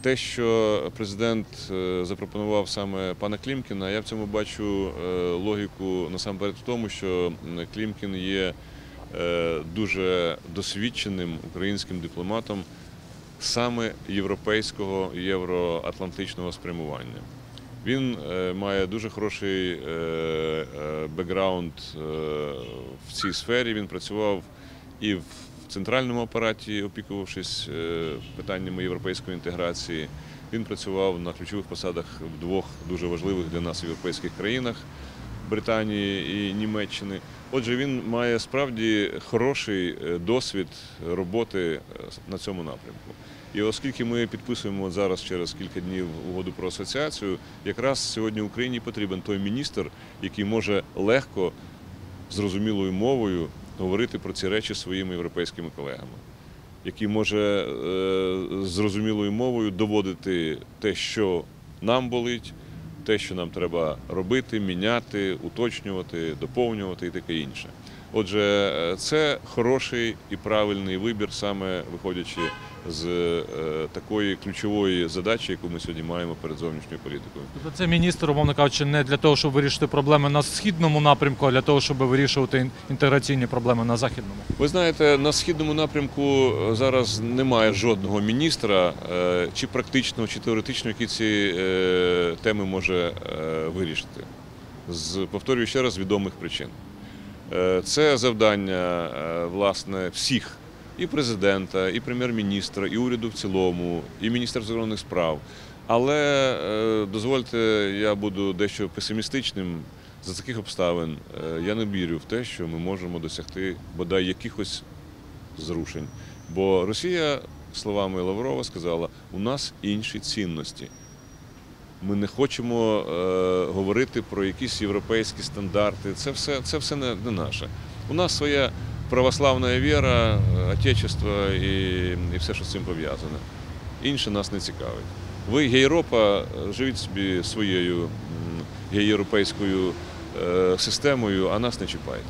Те, що президент е, запропонував саме пана Клімкіна, я в цьому бачу е, логіку насамперед в тому, що Клімкін є е, дуже досвідченим українським дипломатом саме європейського євроатлантичного спрямування. Він має дуже хороший бекграунд в цій сфері. Він працював і в центральному апараті, опікувавшись е, питаннями європейської інтеграції. Він працював на ключових посадах в двох дуже важливих для нас європейських країнах Британії і Німеччини. Отже, він має справді хороший е, досвід роботи е, на цьому напрямку. І оскільки ми підписуємо зараз через кілька днів угоду про асоціацію, якраз сьогодні Україні потрібен той міністр, який може легко, зрозумілою мовою говорити про ці речі своїми європейськими колегами, які може е, зрозумілою мовою доводити те, що нам болить, те, що нам треба робити, міняти, уточнювати, доповнювати і таке інше. Отже, це хороший і правильний вибір, саме виходячи з е, такої ключової задачі, яку ми сьогодні маємо перед зовнішньою політикою. Тобто це міністр, умовно кажучи, не для того, щоб вирішити проблеми на східному напрямку, а для того, щоб вирішувати інтеграційні проблеми на західному. Ви знаєте, на східному напрямку е, зараз немає жодного міністра, е, чи практичного, чи теоретичного, який ці теми може вирішити. З повторюю ще раз відомих причин. Е, Це завдання е, власне всіх і президента, і прем'єр-міністра, і уряду в цілому, і Міністерства закордонних справ. Але е, дозвольте, я буду дещо песимістичним. За таких обставин я не вірю в те, що ми можемо досягти бодай якихось зрушень. Бо Росія, словами Лаврова, сказала, у нас інші цінності. Ми не хочемо е, говорити про якісь європейські стандарти. Це все, це все не, не наше. У нас своя православна віра, отечество і, і все, що з цим пов'язане. Інше нас не цікавить. Ви, Європа, живіть собі своєю європейською е, системою, а нас не чіпайте.